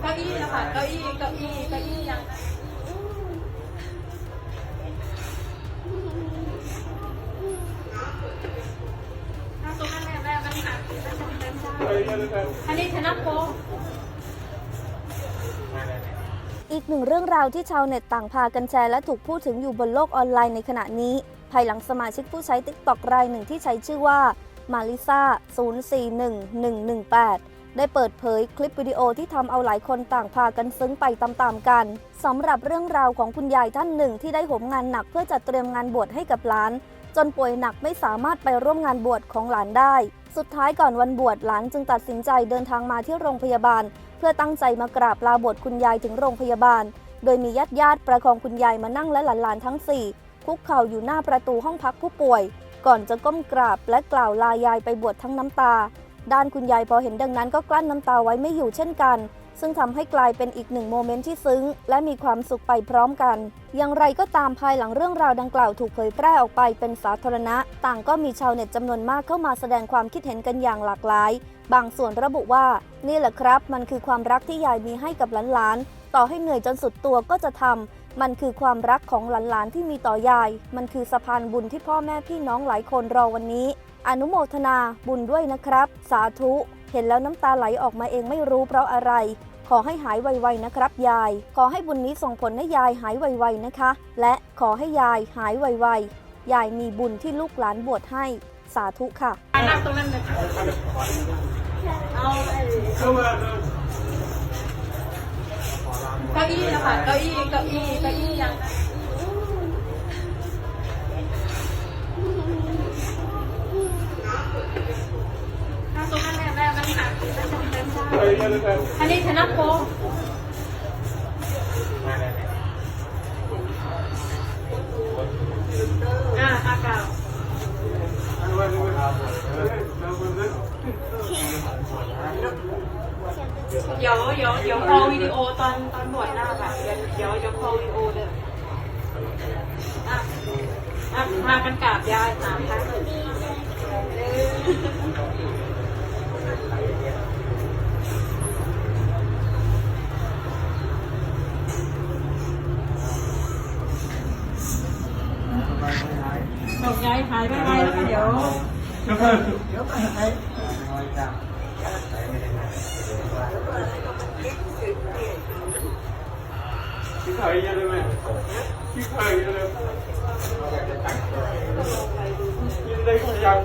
เก้าอี้นะคะเก้าอี้เก้าอี้เก้าอี้ยังถ้าตรงนั้นแม่แม่มันหักอันนี้ชนะโค้งอีกหนึ่งเรื่องราวที่ชาวเน็ตต่างพากันแชร์และถูกพูดถึงอยู่บนโลกออนไลน์ในขณะนี้ ภายหลังสมาชิกผู้ใช้ t ิ k t o k รายหนึ่งที่ใช้ชื่อว่า มาริซา041118 ได้เปิดเผยคลิปวิดีโอที่ทำเอาหลายคนต่างพากันซึ้งไปตามๆกันสำหรับเรื่องราวของคุณยายท่านหนึ่งที่ได้หมงานหนักเพื่อจัดเตรียมงานบวชให้กับหลาน จนป่วยหนักไม่สามารถไปร่วมงานบวชของหลานได้ สุดท้ายก่อนวันบวชหลานจึงตัดสินใจเดินทางมาที่โรงพยาบาล เพื่อตั้งใจมากราบลาบวชคุณยายถึงโรงพยาบาล โดยมีญาติญาติๆประคองคุณยายมานั่งและหลานๆทั้ง4คุกเข่าอยู่หน้าประตูห้องพักผู้ป่วย ก่อนจะก้มกราบและกล่าวลายายไปบวชทั้งน้ำตา ด้านคุณยายพอเห็นดังนั้นก็กลั้นน้ำตาไว้ไม่อยู่เช่นกัน ซึ่งทำให้กลายเป็นอีกหนึ่งโมเมนต์ที่ซึ้ง และมีความสุขไปพร้อมกัน อย่างไรก็ตามภายหลังเรื่องราวดังกล่าวถูกเผยแพร่ออกไปเป็นสาธารณะ ต่างก็มีชาวเน็ตจำนวนมากเข้ามาแสดงความคิดเห็นกันอย่างหลากหลาย บางส่วนระบุว่า นี่แหละครับ มันคือความรักที่ยายมีให้กับหลานๆต่อให้เหนื่อยจนสุดตัวก็จะทำ มันคือความรักของหลานๆที่มีต่อยาย มันคือสะพานบุญที่พ่อแม่พี่น้องหลายคนรอวันนี้ อนุโมทนาบุญด้วยนะครับ สาธุ เห็นแล้วน้ำตาไหลออกมาเองไม่รู้เพราะอะไร ขอให้หายไวๆนะครับ ยาย ขอให้บุญนี้ส่งผลให้ยายหายไวๆนะคะ และขอให้ยายหายไวๆ ยายมีบุญที่ลูกหลานบวชให้ สาธุค่ะนั่งตรงนั้นเลยเอาเก้าอี้นะคะเก้าอี้เก้าอี้เก้าอี้ยังถ้าตรงนั้นแม่แม่มันหักอันนี้ชนะโค้ เดี๋ยวเดี๋ยวเดี๋ยวพอวิดีโอตอนตอนบวชหน้าค่ะเดี๋ยวเดี๋ยวเดี๋ยวพอวิดีโอเด้ออะอะพากันกราบยายสามครั้งบอกยายหายไปไวแล้วก็เดี๋ยว คิดถ่ายเยอะเลยไหมคิดถ่ายเยอะเลยยินได้ยัง